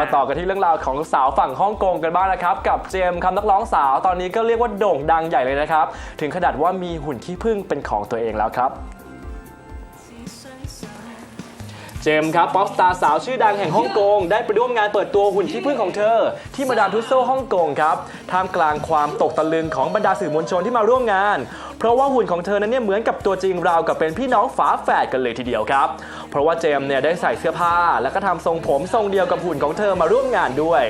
มาต่อกันที่เรื่องราวของสาวฝั่งฮ่องกงกันบ้างนะครับ กับเจมส์คำนักร้องสาวตอนนี้ก็เรียกว่าโด่งดังใหญ่เลยนะครับ ถึงขนาดว่ามีหุ่นขี้ผึ้งเป็นของตัวเองแล้วครับ เจมส์ครับป๊อปสตาร์สาวชื่อดังแห่งฮ่องกง ได้ไปร่วมงานเปิดตัวหุ่นขี้ผึ้งของเธอ ที่มาดามทุสโซฮ่องกงครับท่ามกลางความตกตะลึงของบรรดาสื่อมวลชนที่มาร่วมงาน เพราะว่าหุ่นของเธอนั้นเนี่ยเหมือนกับตัวจริงราวกับเป็นพี่น้องฝาแฝดกันเลยทีเดียวครับ เพราะว่าเจมส์เนี่ยได้ใส่เสื้อผ้า แล้วก็ทำทรงผมทรงเดียวกับหุ่นของเธอมาร่วมงานด้วย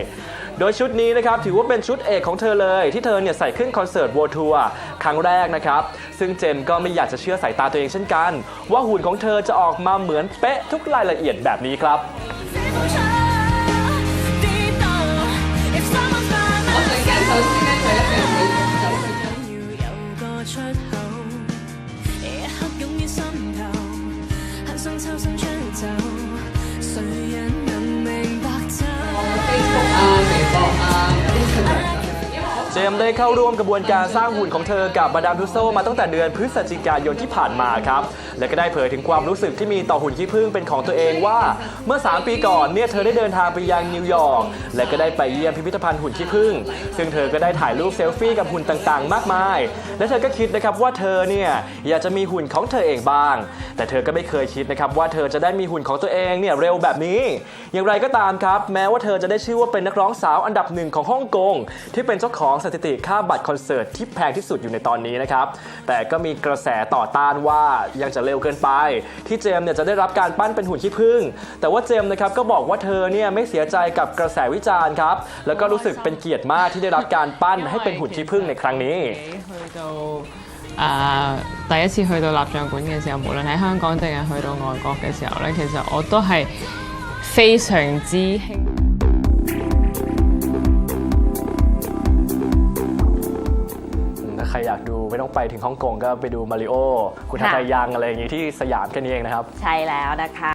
โดยชุดนี้นะครับถือว่าเป็นชุดเอกของเธอเลย ที่เธอเนี่ยใส่ขึ้นคอนเสิร์ต World Tour ครั้งแรกนะครับ ซึ่งเจมส์ก็ไม่อยากจะเชื่อสายตาตัวเองเช่นกัน ว่าหุ่นของเธอจะออกมาเหมือนเป๊ะทุกรายละเอียดแบบนี้ครับ If someone's by 我 my 想拣首诗咧，就一定会首诗。要有个出口，一刻涌于心头，很想抽身出走，谁 ได้เข้าร่วมกระบวนการสร้างหุ่นของเธอกับมาดามทุสโซมาตั้งแต่เดือนพฤศจิกายนที่ผ่านมาครับ และก็ได้เผยถึงความรู้สึกที่มีต่อหุ่นขี้ผึ้งเป็นของตัวเองว่า เมื่อ 3 ปีก่อนเนี่ยเธอได้เดินทางไปยังนิวยอร์กและก็ได้ไปเยี่ยมพิพิธภัณฑ์หุ่นขี้ผึ้งซึ่งเธอก็ได้ถ่ายรูปเซลฟี่กับหุ่นต่างๆ มากมาย และเธอก็คิดนะครับว่าเธอเนี่ยอยากจะมีหุ่นของเธอเองบ้าง แต่เธอก็ไม่เคยคิดนะครับว่าเธอจะได้มีหุ่นของตัวเองเนี่ยเร็วแบบนี้ อย่างไรก็ตามครับ แม้ว่าเธอจะได้ชื่อว่าเป็นนักร้องสาวอันดับหนึ่งของฮ่องกงที่เป็นเจ้าของสถิตค่าบัตรคอนเสิร์ตที่แพงที่สุดอยู่ในตอนนี้นะครับ แต่ก็มีกระแสต่อต้านว่ายังจะเร็วเกินไป ที่เจมส์เนี่ยจะได้รับการปั้นเป็นหุ่นขี้ผึ้งแต่ว่าเจมส์นะครับก็บอกว่าเธอเนี่ยไม่เสียใจกับกระแสวิจารณ์ครับแล้วก็รู้สึกเป็นเกียรติมากที่ได้รับการปั้นให้เป็นหุ่นขี้ผึ้งในครั้งนี้ 去到啊、第一次去到蜡像馆嘅时候，无论喺香港定系去到外国嘅时候咧，其实我都系非常之兴。 ถ้ ใครอยากดูไม่ต้องไปถึงฮ่องกงก็ไปดูมาริโอคุณทัค่ะ ทายังอะไรอย่างงี้ที่สยามแค่นี้เองนะครับ ใช่แล้วนะคะ